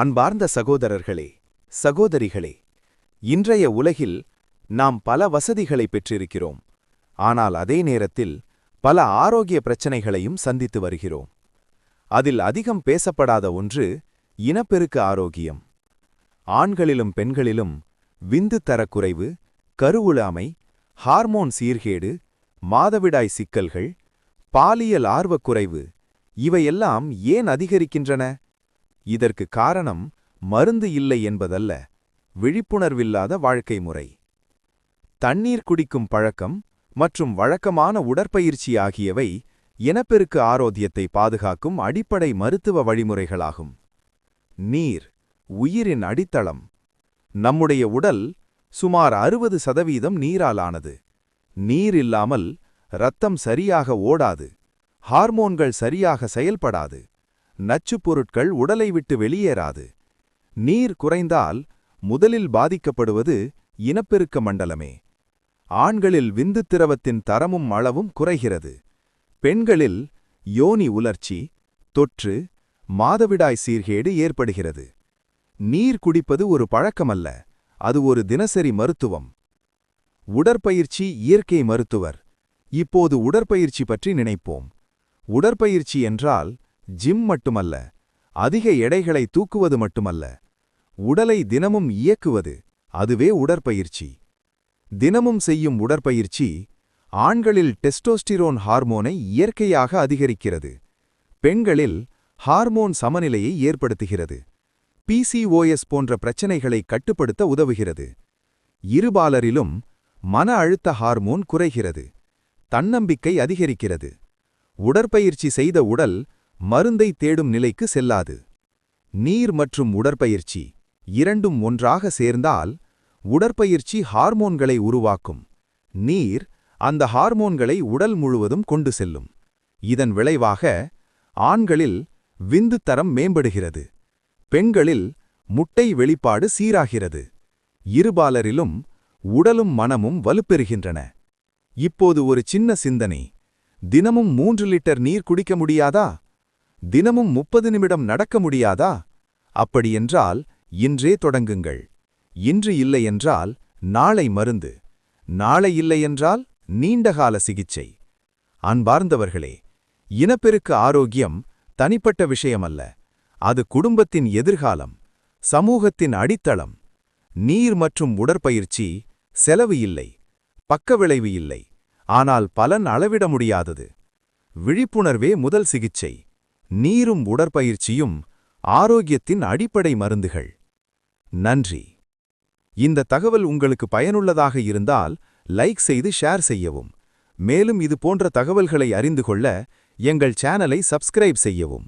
அன்பார்ந்த சகோதரர்களே சகோதரிகளே இன்றைய உலகில் நாம் பல வசதிகளை பெற்றிருக்கிறோம். ஆனால் அதே நேரத்தில் பல ஆரோக்கிய பிரச்சனைகளையும் சந்தித்து வருகிறோம். அதில் அதிகம் பேசப்படாத ஒன்று இனப்பெருக்க ஆரோக்கியம். ஆண்களிலும் பெண்களிலும் விந்து தரக்குறைவு கருவுளாமை ஹார்மோன் சீர்கேடு மாதவிடாய் சிக்கல்கள் பாலியல் ஆர்வக்குறைவு இவையெல்லாம் ஏன் அதிகரிக்கின்றன? இதற்கு காரணம் மருந்து இல்லை என்பதல்ல விழிப்புணர்வில்லாத வாழ்க்கை முறை. தண்ணீர் குடிக்கும் பழக்கம் மற்றும் வழக்கமான உடற்பயிற்சி ஆகியவை இனப்பெருக்கு ஆரோக்கியத்தை பாதுகாக்கும் அடிப்படை மருத்துவ வழிமுறைகளாகும். நீர் உயிரின் அடித்தளம். நம்முடைய உடல் சுமார் அறுபது சதவீதம் நீராலானது. நீர் இல்லாமல் இரத்தம் சரியாக ஓடாது. ஹார்மோன்கள் சரியாக செயல்படாது. நச்சுப் பொருட்கள் உடலை விட்டு வெளியேறாது. நீர் குறைந்தால் முதலில் பாதிக்கப்படுவது இனப்பெருக்க மண்டலமே. ஆண்களில் விந்து திரவத்தின் தரமும் அளவும் குறைகிறது. பெண்களில் யோனி உலர்ச்சி தொற்று மாதவிடாய் சீர்கேடு ஏற்படுகிறது. நீர் குடிப்பது ஒரு பழக்கமல்ல அது ஒரு தினசரி மருத்துவம். உடற்பயிற்சி இயற்கை மருத்துவர். இப்போது உடற்பயிற்சி பற்றி நினைப்போம். உடற்பயிற்சி என்றால் ஜிம் மட்டுமல்ல அதிக எடைகளை தூக்குவது மட்டுமல்ல உடலை தினமும் இயக்குவது அதுவே உடற்பயிற்சி. தினமும் செய்யும் உடற்பயிற்சி ஆண்களில் டெஸ்டோஸ்டிரோன் ஹார்மோனை இயற்கையாக அதிகரிக்கிறது. பெண்களில் ஹார்மோன் சமநிலையை ஏற்படுத்துகிறது. பிசிஓஎஸ் போன்ற பிரச்சனைகளை கட்டுப்படுத்த உதவுகிறது. இருபாலரிலும் மன அழுத்த ஹார்மோன் குறைகிறது. தன்னம்பிக்கை அதிகரிக்கிறது. உடற்பயிற்சி செய்த உடல் மருந்தை தேடும் நிலைக்கு செல்லாது. நீர் மற்றும் உடற்பயிற்சி இரண்டும் ஒன்றாக சேர்ந்தால் உடற்பயிற்சி ஹார்மோன்களை உருவாக்கும். நீர் அந்த ஹார்மோன்களை உடல் முழுவதும் கொண்டு செல்லும். இதன் விளைவாக ஆண்களில் விந்து தரம் மேம்படுகிறது. பெண்களில் முட்டை வெளிப்பாடு சீராகிறது. இருபாலரிலும் உடலும் மனமும் வலுப்பெறுகின்றன. இப்போது ஒரு சின்ன சிந்தனை. தினமும் மூன்று லிட்டர் நீர் குடிக்க முடியாதா? தினமும் முப்பது நிமிடம் நடக்க முடியாதா? அப்படியென்றால் இன்றே தொடங்குங்கள். இன்று இல்லையென்றால் நாளை மருந்து. நாளை இல்லையென்றால் நீண்டகால சிகிச்சை. அன்பார்ந்தவர்களே இனப்பெருக்க ஆரோக்கியம் தனிப்பட்ட விஷயமல்ல. அது குடும்பத்தின் எதிர்காலம் சமூகத்தின் அடித்தளம். நீர் மற்றும் உடற்பயிற்சி செலவு இல்லை பக்கவிளைவு இல்லை. ஆனால் பலன் அளவிட முடியாதது. விழிப்புணர்வே முதல் சிகிச்சை. நீரும் உடற்பயிற்சியும் ஆரோக்கியத்தின் அடிப்படை மருந்துகள். நன்றி. இந்த தகவல் உங்களுக்கு பயனுள்ளதாக இருந்தால் லைக் செய்து ஷேர் செய்யவும். மேலும் இது போன்ற தகவல்களை அறிந்து கொள்ள எங்கள் சேனலை சப்ஸ்கிரைப் செய்யவும்.